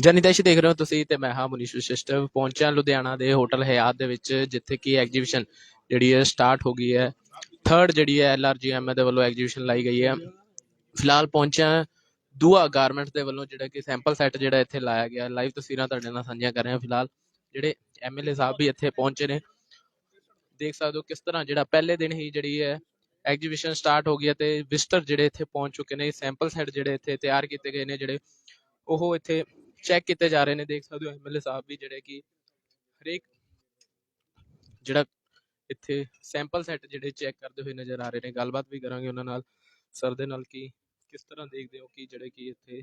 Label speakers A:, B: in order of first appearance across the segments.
A: ਜਨੀਦੇਸ਼ ਦੇਖ ਰਹੇ ਹੋ ਤੁਸੀਂ ਤੇ ਮੈਂ ਹਾਂ ਮਨੀਸ਼ ਵਿਸ਼ਿਸ਼ਟ। ਪਹੁੰਚਿਆ ਲੁਧਿਆਣਾ ਦੇ ਹੋਟਲ ਹਯਾਤ ਦੇ ਵਿੱਚ, ਜਿੱਥੇ ਕਿ ਐਗਜੀਬਿਸ਼ਨ ਜਿਹੜੀ ਹੈ ਸਟਾਰਟ ਹੋ ਗਈ ਹੈ। ਥਰਡ ਜਿਹੜੀ ਹੈ ਐਲਆਰਜੀਐਮ ਦੇ ਵੱਲੋਂ ਐਗਜੀਬਿਸ਼ਨ ਲਾਈ ਗਈ ਹੈ। ਫਿਲਹਾਲ ਪਹੁੰਚਿਆ ਦੂਆ ਗਾਰਮੈਂਟਸ ਦੇ ਵੱਲੋਂ, ਜਿਹੜਾ ਕਿ ਸੈਂਪਲ ਸੈੱਟ ਜਿਹੜਾ ਇੱਥੇ ਲਾਇਆ ਗਿਆ। ਲਾਈਵ ਤਸਵੀਰਾਂ ਤੁਹਾਡੇ ਨਾਲ ਸਾਂਝੀਆਂ ਕਰ ਰਹੇ ਹਾਂ ਫਿਲਹਾਲ। ਜਿਹੜੇ ਐਮਐਲਏ ਸਾਹਿਬ ਵੀ ਇੱਥੇ ਪਹੁੰਚੇ ਨੇ। ਦੇਖ ਸਕਦੇ ਹੋ ਕਿਸ ਤਰ੍ਹਾਂ ਜਿਹੜਾ ਪਹਿਲੇ ਦਿਨ ਹੀ ਜਿਹੜੀ ਹੈ ਐਗਜੀਬਿਸ਼ਨ ਸਟਾਰਟ ਹੋ ਗਈ ਹੈ ਤੇ ਵਿਜ਼ਟਰ ਜਿਹੜੇ ਇੱਥੇ ਪਹੁੰਚ ਚੁੱਕੇ ਨੇ। ਸੈਂਪਲ ਸੈੱਟ ਜਿਹੜੇ ਇੱਥੇ ਤਿਆਰ ਕੀਤੇ ਗਏ ਨੇ ਜਿਹੜੇ ਉਹ ਇੱਥੇ ਚੈੱਕ ਕੀਤੇ ਜਾ ਰਹੇ ਨੇ, ਦੇਖ ਸਕਦੇ ਹੋ ਐਮਐਲਏ ਸਾਹਿਬ ਵੀ ਜਿਹੜੇ ਕਿ ਹਰੇਕ ਜਿਹੜਾ ਇੱਥੇ ਸੈਂਪਲ ਸੈੱਟ ਜਿਹੜੇ ਚੈੱਕ ਕਰਦੇ ਹੋਏ ਨਜ਼ਰ ਆ ਰਹੇ ਨੇ। ਗੱਲਬਾਤ ਵੀ ਕਰਾਂਗੇ ਉਹਨਾਂ ਨਾਲ। ਸਰ ਦੇ ਨਾਲ ਕਿ, ਕਿਸ ਤਰ੍ਹਾਂ ਦੇਖਦੇ ਹੋ ਕਿ ਜਿਹੜੇ ਕਿ ਇੱਥੇ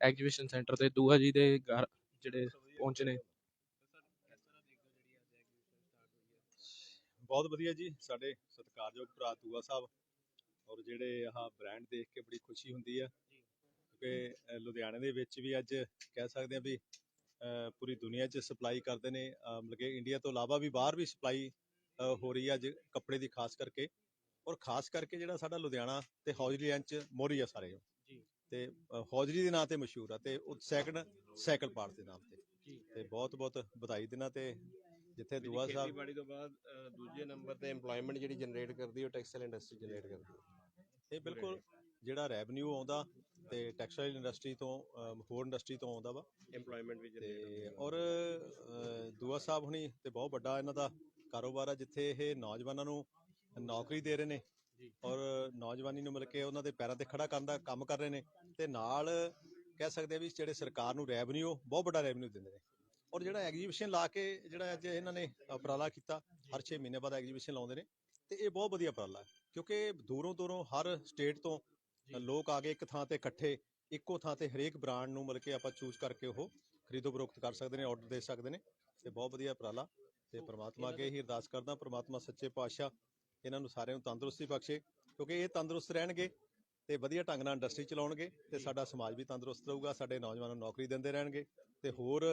A: ਐਗਜੀਬਿਸ਼ਨ ਸੈਂਟਰ ਤੇ ਦੂਆ ਜੀ ਦੇ ਘਰ ਜਿਹੜੇ ਪਹੁੰਚੇ ਨੇ?
B: ਬਹੁਤ ਵਧੀਆ ਜੀ। ਸਾਡੇ ਸਤਿਕਾਰਯੋਗ ਭਰਾ ਦੂਆ ਸਾਹਿਬ ਔਰ ਜਿਹੜੇ ਆਹ ਬ੍ਰਾਂਡ ਦੇਖ ਕੇ ਬੜੀ ਖੁਸ਼ੀ ਹੁੰਦੀ ਆ। ਕਿਉਂਕਿ ਅ, ਲੁਧਿਆਣੇ ਦੇ ਵਿੱਚ ਵੀ ਅੱਜ ਕਹਿ ਸਕਦੇ ਆ ਵੀ ਪੂਰੀ ਦੁਨੀਆ 'ਚ ਸਪਲਾਈ ਕਰਦੇ ਨੇ ਮਤਲਬ ਕਿ ਇੰਡੀਆ ਤੋਂ ਇਲਾਵਾ ਵੀ ਬਾਹਰ ਵੀ ਸਪਲਾਈ ਹੋ ਰਹੀ ਆ ਅੱਜ ਕੱਪੜੇ ਦੀ ਖਾਸ ਕਰਕੇ ਔਰ ਖਾਸ ਕਰਕੇ ਜਿਹੜਾ ਸਾਡਾ ਲੁਧਿਆਣਾ ਤੇ ਹੌਜਰੀ ਲਾਈਨ 'ਚ ਮੋਰੀ ਆ ਸਾਰੇ।
A: ਜੀ।
B: ਤੇ ਹੌਜਰੀ ਦੇ ਨਾਂ ਤੇ ਮਸ਼ਹੂਰ ਆ ਤੇ ਉਹ ਸੈਕੰਡ ਸਾਈਕਲ ਪਾਰਟ ਦੇ ਨਾਮ ਤੇ। ਤੇ ਬਹੁਤ ਬਹੁਤ ਵਧਾਈ ਦੇਣਾ ਤੇ ਜਿੱਥੇ ਦੂਆ ਸਾਹਿਬ
C: ਖੇਤੀਬਾੜੀ ਤੋਂ ਬਾਅਦ ਦੂਜੇ ਨੰਬਰ ਤੇ EMPLOYMENT ਜਿਹੜੀ ਜਨਰੇਟ ਕਰਦੀ ਉਹ ਟੈਕਸਟਾਈਲ ਇੰਡਸਟਰੀ ਜਨਰੇਟ ਕਰਦੀ ਹੈ
B: ਇਹ ਬਿਲਕੁਲ ਜਿਹੜਾ ਰੈਵਨਿਊ ਆਉਂਦਾ ਤੇ ਟੈਕਸਟਾਈਲ ਇੰਡਸਟਰੀ ਤੋਂ ਹੋਰ ਇੰਡਸਟਰੀ ਤੋਂ ਆਉਂਦਾ ਵਾ।
C: EMPLOYMENT ਵੀ ਜਨਰੇਟ
B: ਔਰ ਦੂਆ ਸਾਹਿਬ ਹੁਣੀ ਤੇ ਬਹੁਤ ਵੱਡਾ ਇਹਨਾਂ ਦਾ ਕਾਰੋਬਾਰ ਆ ਜਿੱਥੇ ਇਹ ਨੌਜਵਾਨਾਂ ਨੂੰ ਨੌਕਰੀ ਦੇ ਰਹੇ ਨੇ। ਔਰ ਨੌਜਵਾਨੀ ਨੂੰ ਮਿਲ ਕੇ ਉਹਨਾਂ ਦੇ ਪੈਰਾਂ ਤੇ ਖੜਾ ਕਰਨ ਦਾ ਕੰਮ ਕਰ ਰਹੇ ਨੇ। ਤੇ ਨਾਲ ਕਹਿ ਸਕਦੇ ਆ ਵੀ ਜਿਹੜੇ ਸਰਕਾਰ ਨੂੰ ਰੈਵਨਿਊ ਬਹੁਤ ਵੱਡਾ ਰੈਵਨਿਊ ਦਿੰਦੇ ਨੇ। ਔਰ ਜਿਹੜਾ ਐਗਜੀਬਿਸ਼ਨ ਲਾ ਕੇ ਜਿਹੜਾ ਅੱਜ ਇਹਨਾਂ ਨੇ ਉਪਰਾਲਾ ਕੀਤਾ ਹਰ 6 ਮਹੀਨੇ ਬਾਅਦ ਐਗਜੀਬਿਸ਼ਨ ਲਾਉਂਦੇ ਨੇ। ਤੇ ਇਹ ਬਹੁਤ ਵਧੀਆ ਉਪਰਾਲਾ ਹੈ ਕਿਉਂਕਿ ਦੂਰੋਂ ਦੂਰੋਂ ਹਰ ਸਟੇਟ ਤੋਂ ਲੋਕ ਆ ਕੇ ਇੱਕ ਥਾਂ ਤੇ ਇਕੱਠੇ ਇੱਕੋ ਥਾਂ ਤੇ ਹਰੇਕ ਬ੍ਰਾਂਡ ਨੂੰ ਮਿਲ ਕੇ ਆਪਾਂ ਚੂਜ਼ ਕਰਕੇ ਉਹ ਖਰੀਦੋ ਫਰੋਖਤ ਕਰ ਸਕਦੇ ਨੇ ਆਰਡਰ ਦੇ ਸਕਦੇ ਨੇ ਤੇ ਬਹੁਤ ਵਧੀਆ ਉਪਰਾਲਾ ਤੇ ਪ੍ਰਮਾਤਮਾ ਅੱਗੇ ਹੀ ਅਰਦਾਸ ਕਰਦਾ ਪ੍ਰਮਾਤਮਾ ਸੱਚੇ ਪਾਤਸ਼ਾਹ ਇਹਨਾਂ ਨੂੰ ਸਾਰਿਆਂ ਨੂੰ ਤੰਦਰੁਸਤੀ ਬਖਸ਼ੇ ਕਿਉਂਕਿ ਇਹ ਤੰਦਰੁਸਤ ਰਹਿਣਗੇ ਤੇ ਵਧੀਆ ਢੰਗ ਨਾਲ ਇੰਡਸਟਰੀ ਚਲਾਉਣਗੇ ਤੇ ਸਾਡਾ ਸਮਾਜ ਵੀ ਤੰਦਰੁਸਤ ਰਹੂਗਾ ਸਾਡੇ ਨੌਜਵਾਨਾਂ ਨੂੰ ਨੌਕਰੀ ਦਿੰਦੇ ਰਹਿਣਗੇ ਤੇ ਹੋਰ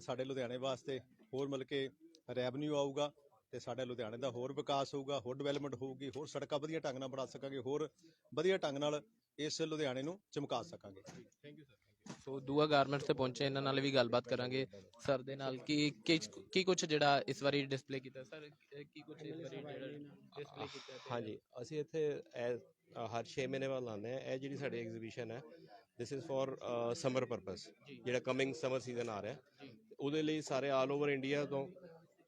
B: ਸਾਡੇ ਲੁਧਿਆਣੇ ਵਾਸਤੇ ਹੋਰ ਮਿਲ ਕੇ ਰੈਵਨਿਊ ਆਊਗਾ ਤੇ ਸਾਡੇ ਲੁਧਿਆਣੇ ਦਾ ਹੋਰ ਵਿਕਾਸ ਹੋਊਗਾ ਹੋਰ ਡਿਵੈਲਪਮੈਂਟ ਹੋਊਗੀ ਹੋਰ ਸੜਕਾਂ ਵਧੀਆ ਢੰਗ ਨਾਲ ਬਣਾ ਸਕਾਂਗੇ ਹੋਰ ਵਧੀਆ ਢੰਗ ਨਾਲ ਇਸ ਲੁਧਿਆਣੇ ਨੂੰ ਚਮਕਾ ਸਕਾਂਗੇ।
A: ਥੈਂਕ ਯੂ ਸਰ ਸੋ ਦੂਆ ਗਾਰਮੈਂਟਸ ਤੇ ਪਹੁੰਚੇ ਇਹਨਾਂ ਨਾਲ ਵੀ ਗੱਲਬਾਤ ਕਰਾਂਗੇ। ਸਰ ਦੇ ਨਾਲ ਕੀ ਕੀ ਕੁਝ ਜਿਹੜਾ ਇਸ ਵਾਰੀ ਡਿਸਪਲੇ ਕੀਤਾ? ਸਰ ਕੀ ਕੁਝ ਇਸ ਵਾਰੀ ਡਿਸਪਲੇ ਕੀਤਾ
C: ਹਾਂਜੀ ਅਸੀਂ ਇੱਥੇ ਹਰ 6 ਮਹੀਨੇ ਬਾਅਦ ਲਾਉਂਦੇ ਆ ਇਹ ਜਿਹੜੀ ਸਾਡੀ ਐਗਜ਼ੀਬਿਸ਼ਨ ਹੈ this is for summer purpose ਜਿਹੜਾ ਕਮਿੰਗ ਸਮਰ ਸੀਜ਼ਨ ਆ ਰਿਹਾ। ਉਹਦੇ ਲਈ ਸਾਰੇ ਆਲ ਓਵਰ ਇੰਡੀਆ ਤੋਂ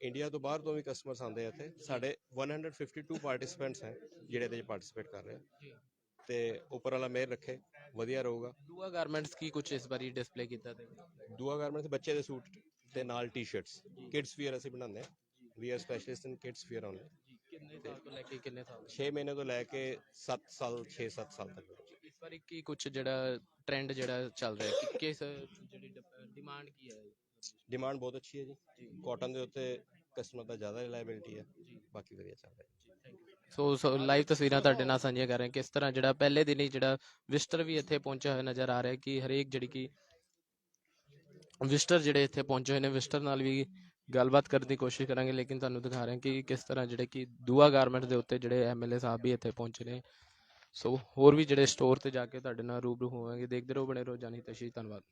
C: ਇੰਡੀਆ ਤੋਂ ਬਾਹਰ ਤੋਂ ਵੀ ਕਸਟਮਰਸ ਆਉਂਦੇ ਆ ਇੱਥੇ। ਸਾਡੇ 152 ਪਾਰਟਿਸਿਪੈਂਟਸ ਹੈ ਜਿਹੜੇ ਇਹਦੇ ਵਿੱਚ ਪਾਰਟਿਸਿਪੇਟ ਕਰ ਰਹੇ। ਆ। ਤੇ ਉੱਪਰ ਵਾਲਾ ਮਿਹਰ ਰੱਖੇ ਵਧੀਆ ਰਹੂਗਾ।
A: ਦੂਆ ਗਾਰਮੈਂਟਸ ਕੀ ਕੁਝ ਇਸ ਵਾਰੀ ਡਿਸਪਲੇ ਕੀਤਾ ਤੇ?
C: ਦੂਆ ਗਾਰਮੈਂਟਸ ਬੱਚੇ ਦੇ ਸੂਟ ਤੇ ਨਾਲ ਟੀ-ਸ਼ਰਟਸ ਕਿਡਸ ਵੀਅਰ ਅਸੀਂ ਬਣਾਉਂਦੇ ਆ we are specialist in kids wear
A: ਜੀ ਕਿੰਨੇ ਸਾਲ ਤੋਂ ਲੈ ਕੇ ਕਿੰਨੇ ਸਾਲ
C: 6 ਮਹੀਨੇ ਤੋਂ ਲੈ ਕੇ 7 ਸਾਲ 6-7 ਸਾਲ ਤੱਕ।
A: ਇਸ ਵਾਰੀ ਕੀ ਕੁਝ ਜਿਹੜਾ ਟ੍ਰੈਂਡ ਜਿਹੜਾ ਚੱਲ ਰਿਹਾ? ਕਿ ਕਿਸ ਜਿਹੜੀ ਡਿਮਾਂਡ ਕੀ ਹੈ?
C: ਡਿਮਾਂਡ ਬਹੁਤ ਅੱਛੀ ਹੈ ਜੀ। ਕਾਟਨ ਦੇ ਉੱਤੇ ਕਸਟਮਰ ਦਾ ਜ਼ਿਆਦਾ ਰਿਲਾਇਬਿਲਿਟੀ ਹੈ। ਬਾਕੀ ਵਧੀਆ ਚੱਲ ਰਿਹਾ
A: ਸੋ ਸੋ ਲਾਈਵ ਤਸਵੀਰਾਂ ਤੁਹਾਡੇ ਨਾਲ ਸਾਂਝੀਆਂ ਕਰ ਰਹੇ ਹਾਂ। ਕਿਸ ਤਰ੍ਹਾਂ ਜਿਹੜਾ ਪਹਿਲੇ ਦਿਨ ਹੀ ਜਿਹੜਾ ਵਿਜ਼ਟਰ ਵੀ ਇੱਥੇ ਪਹੁੰਚਿਆ ਹੋਇਆ ਨਜ਼ਰ ਆ ਰਿਹਾ ਕਿ ਹਰੇਕ ਜਿਹੜੀ ਕਿ ਵਿਜ਼ਟਰ ਜਿਹੜੇ ਇੱਥੇ ਪਹੁੰਚੇ ਹੋਏ ਨੇ ਵਿਜ਼ਟਰ ਨਾਲ ਵੀ ਗੱਲਬਾਤ ਕਰਨ ਦੀ ਕੋਸ਼ਿਸ਼ ਕਰਾਂਗੇ। ਲੇਕਿਨ ਤੁਹਾਨੂੰ ਦਿਖਾ ਰਹੇ ਹਾਂ ਕਿ ਕਿਸ ਤਰ੍ਹਾਂ ਜਿਹੜੇ ਕਿ ਦੂਆ ਗਾਰਮੈਂਟ ਦੇ ਉੱਤੇ ਜਿਹੜੇ ਐਮਐਲਏ ਸਾਹਿਬ ਵੀ ਇੱਥੇ ਪਹੁੰਚੇ ਨੇ। ਸੋ ਹੋਰ ਵੀ ਜਿਹੜੇ ਸਟੋਰ ਤੇ ਜਾ ਕੇ ਤੁਹਾਡੇ ਨਾਲ ਰੂਬਰੂ ਹੋਵਾਂਗੇ। ਦੇਖਦੇ ਰਹੋ ਬਣੇ ਰਹੋ ਜਾਨੀ ਤਸ਼ੀ ਧੰਨਵਾਦ।